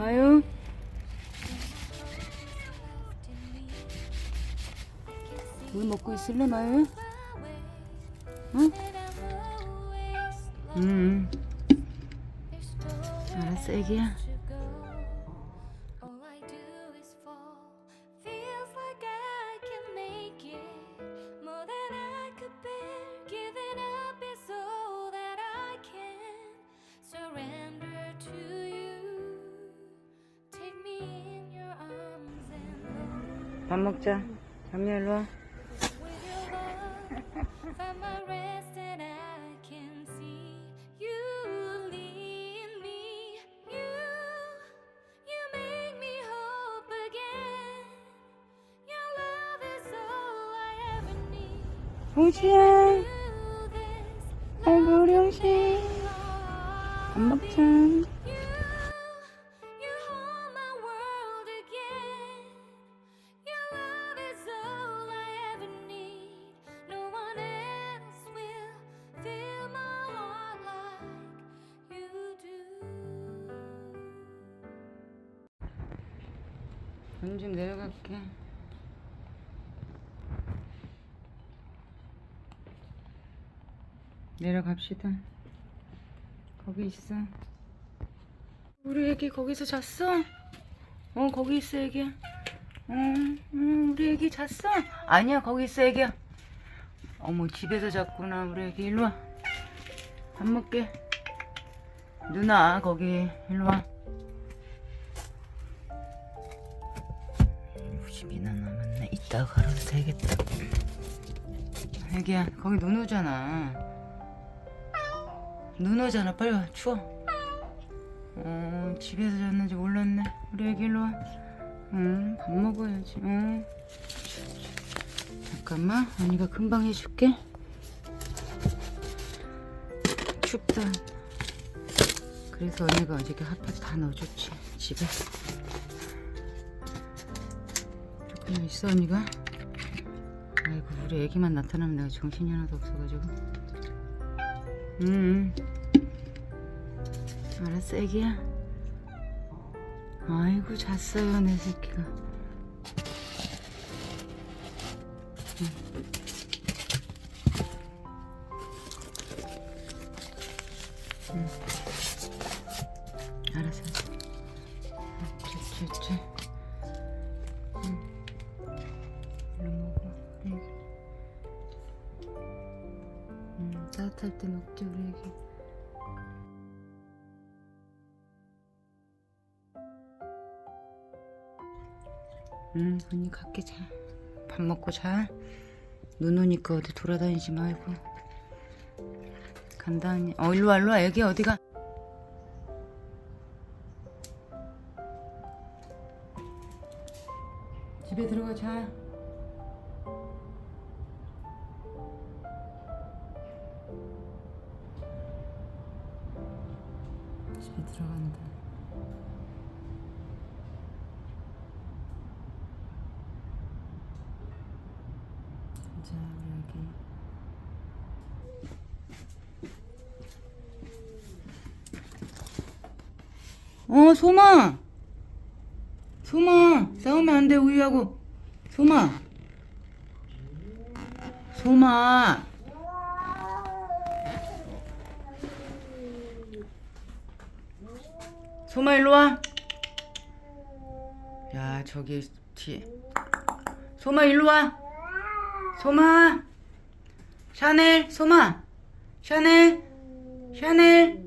마유. 물 먹고 있을래, 마유? 응? 음. 알았어, 애기야. Is all I ever need. 홍시야. 아이고, 우리 홍시. 밥 먹자. 문좀 내려갈게. 내려갑시다. 거기 있어. 우리 애기 거기서 잤어? 어, 거기 있어, 애기야. 어, 응, 우리 애기 잤어? 아니야, 거기 있어, 애기야. 어머, 집에서 잤구나, 우리 애기. 일로 와. 밥 먹게. 누나, 거기. 일로 와. 60이나 남았네. 이따가 걸어도 되겠다. 애기야, 거기 눈 오잖아. 눈 오잖아. 빨리 와. 추워. 어, 집에서 잤는지 몰랐네. 우리 애기 일로 와. 응, 밥 먹어야지. 응. 잠깐만. 언니가 금방 해줄게. 춥다. 그래서 언니가 어저께 핫팩 다 넣어줬지. 집에. 있어 언니가? 아이고 우리 애기만 나타나면 내가 정신이 하나도 없어가지고 음 알았어 애기야 아이고 잤어요 내 새끼가 음. 음. 알았어 쭈쭈쭈 얼른 음, 따뜻할 때 먹자 우리 애기 응 언니 갈게 자밥 먹고 자눈 오니까 어디 돌아다니지 말고. 간다 언니. 어 일로와 일로와. 애기 어디가? 집에 들어가 자 어, 소마! 소마! 싸우면 안 돼, 우유하고. 소마! 소마! 소마 일로 와. 야 저기 뒤에. 소마 일로 와. 소마. 샤넬 소마. 샤넬. 샤넬.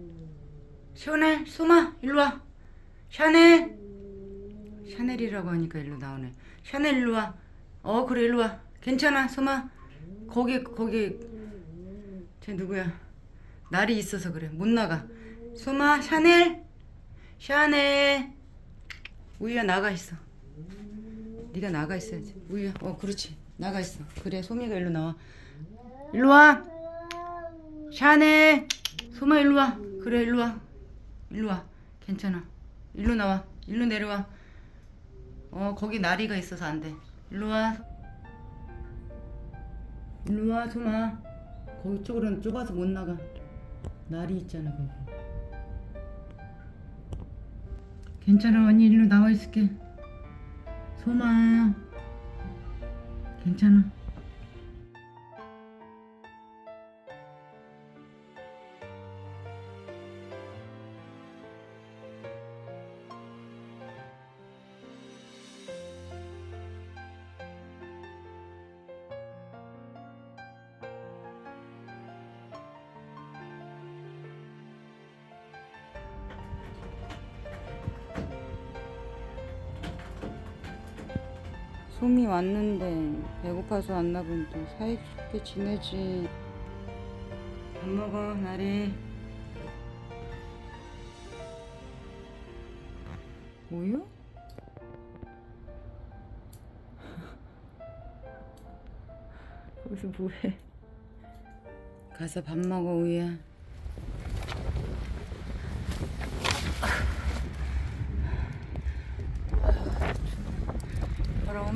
샤넬 소마 일로 와. 샤넬. 샤넬이라고 하니까 일로 나오네. 샤넬 일로 와. 어 그래 일로 와. 괜찮아 소마. 거기 거기 쟤 누구야? 날이 있어서 그래 못 나가. 소마 샤넬. 샤넬 우유야 나가 있어 네가 나가 있어야지 우유야 어 그렇지 나가 있어 그래 소미가 일로 나와 일로 와 샤넬 소마 일로 와 그래 일로 와 일로 와 괜찮아 일로 나와. 일로 내려와. 어 거기 나리가 있어서 안 돼. 일로 와. 일로 와 소마. 거기 쪽으로는 좁아서 못 나가. 날이 있잖아 거기. 괜찮아 언니. 일로 나와 있을게. 소마. 괜찮아 솜이 왔는데 배고파서 왔나 본데 사이좋게 지내지. 밥 먹어 나리. 우유? 거기서 뭐해? 가서 밥 먹어 우유야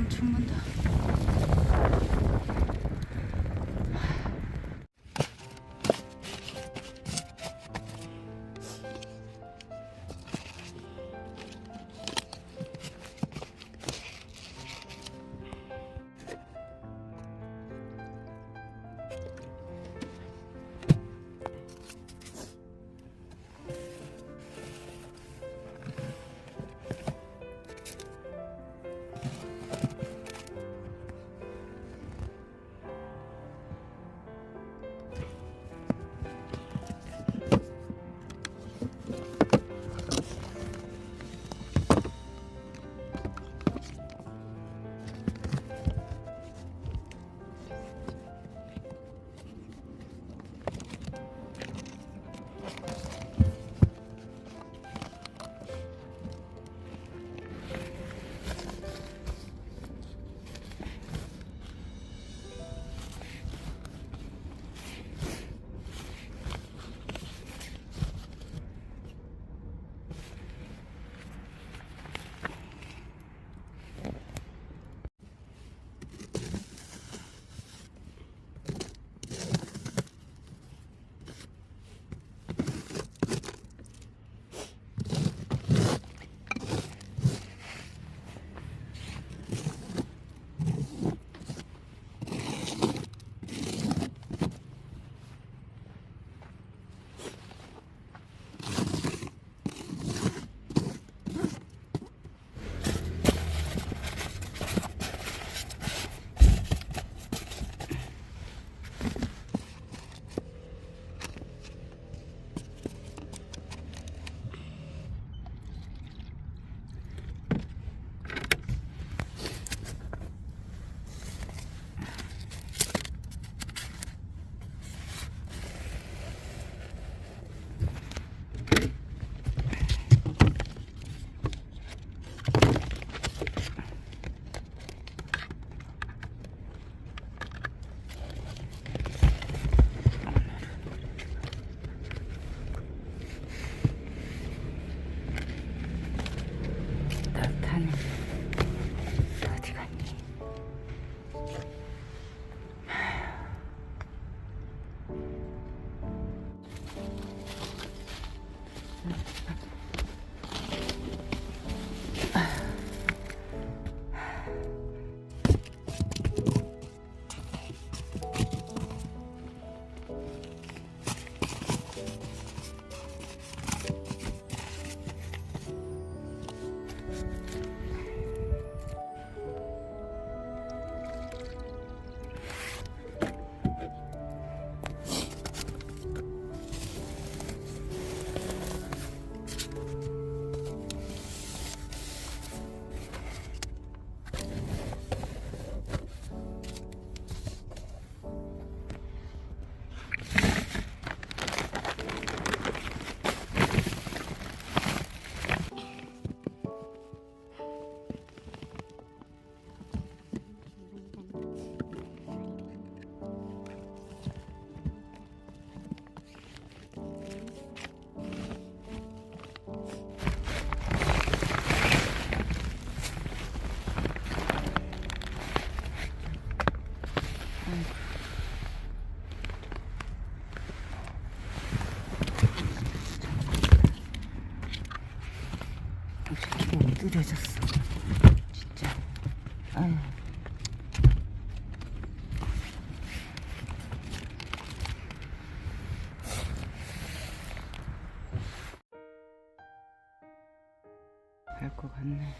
바람 엄청 분다 느려졌어. 진짜. 아유. 갈 것 같네.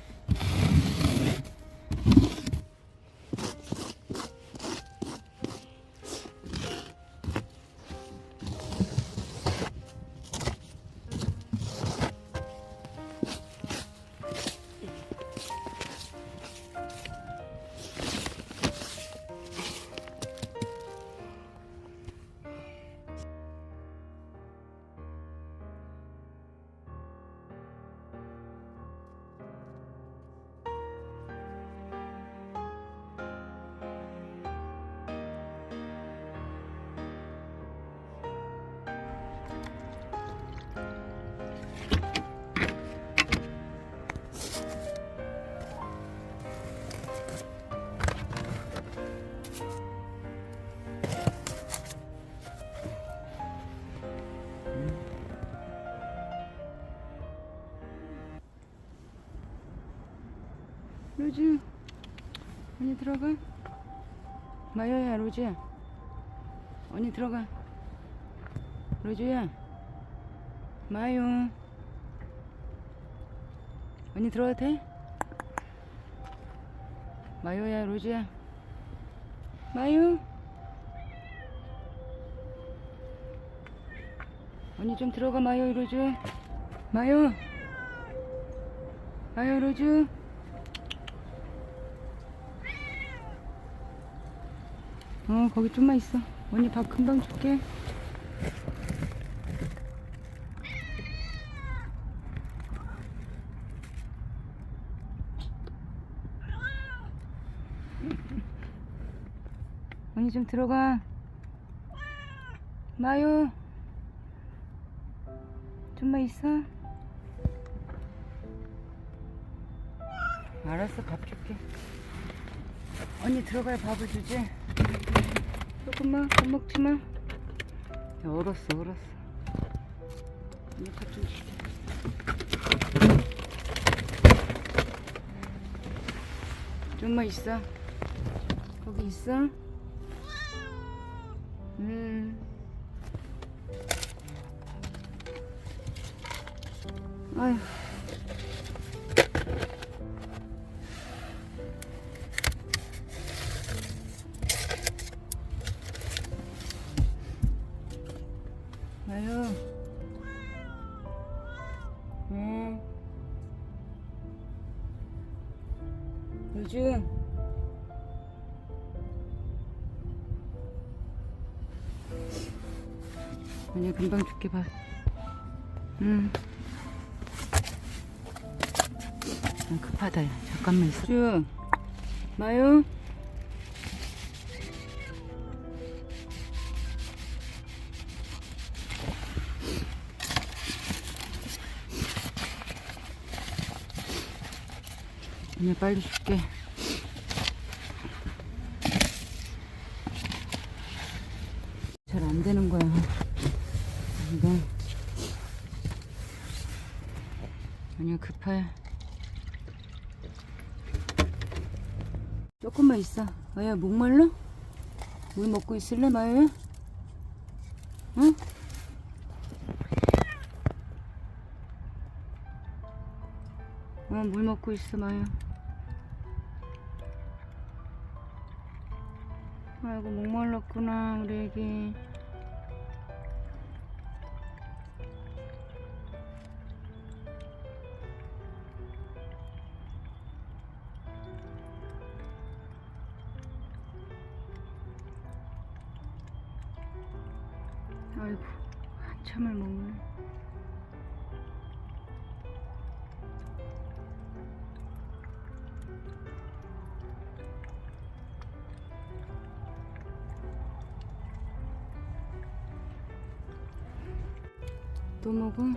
들어가. 마요야 로즈야. 언니 들어가. 로즈야. 마요. 언니 들어가도 돼? 마요야 로즈야. 마요. 언니 좀 들어가 마요 로즈. 마요. 마요 로즈 어 거기 좀만 있어. 언니 밥 금방 줄게. 언니 좀 들어가. 마요. 좀만 있어. 알았어 밥 줄게. 언니 들어가야 밥을 주지 조금만 밥 먹지 마. 야, 얼었어, 얼었어. 이제 밥좀 줄게. 좀만 있어. 거기 있어. 음. 아휴. 아니야 금방 줄게 봐. 응. 아, 급하다. 야. 잠깐만 있어. 쭉. 마요. 그냥 빨리 줄게. 잘 안 되는 거야. 이거. 아니야, 급해. 조금만 있어. 마야, 목말라? 물 먹고 있을래, 마야? 응? 어, 물 먹고 있어, 마야. 아이고 목말랐구나 우리 애기 아이고 한참을 먹네 또 먹어? 아,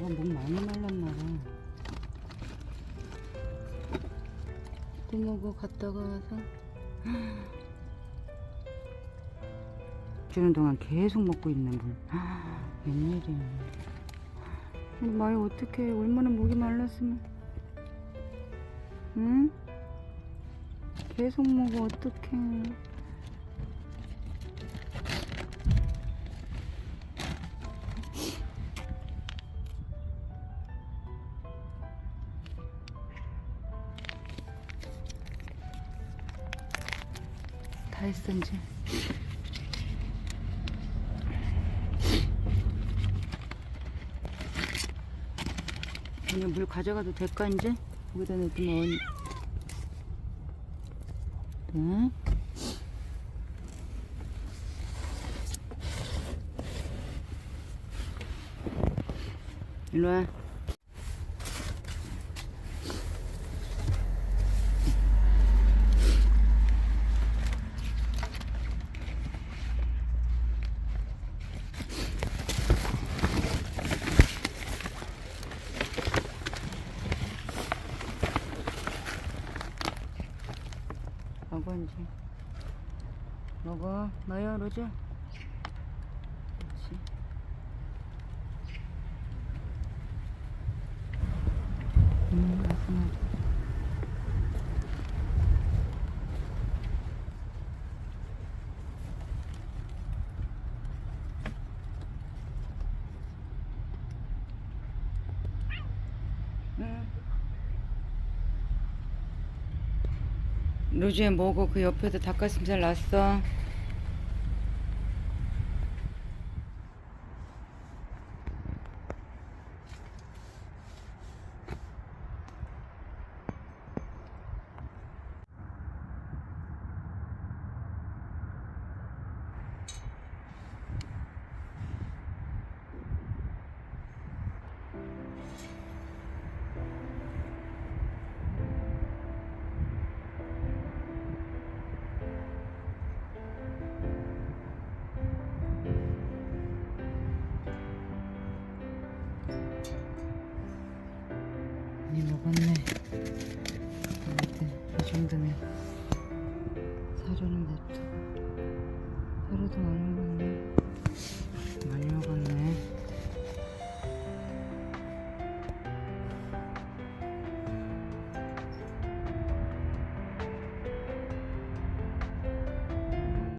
목 많이 말랐나 봐. 또 먹어, 갔다가 와서. 주는 동안 계속 먹고 있는 물. 웬일이야. 우리 마이 어떡해 얼마나 목이 말랐으면 응? 계속 먹어 어떡해 다 했어 이제 그냥 물 가져가도 될까 이제? 여기다 넣으면 응? 일로 와. 이제 먹어 마야 로즈 그렇지 음 맛있네 응. 로즈에 먹어. 그 옆에도 닭가슴살 났어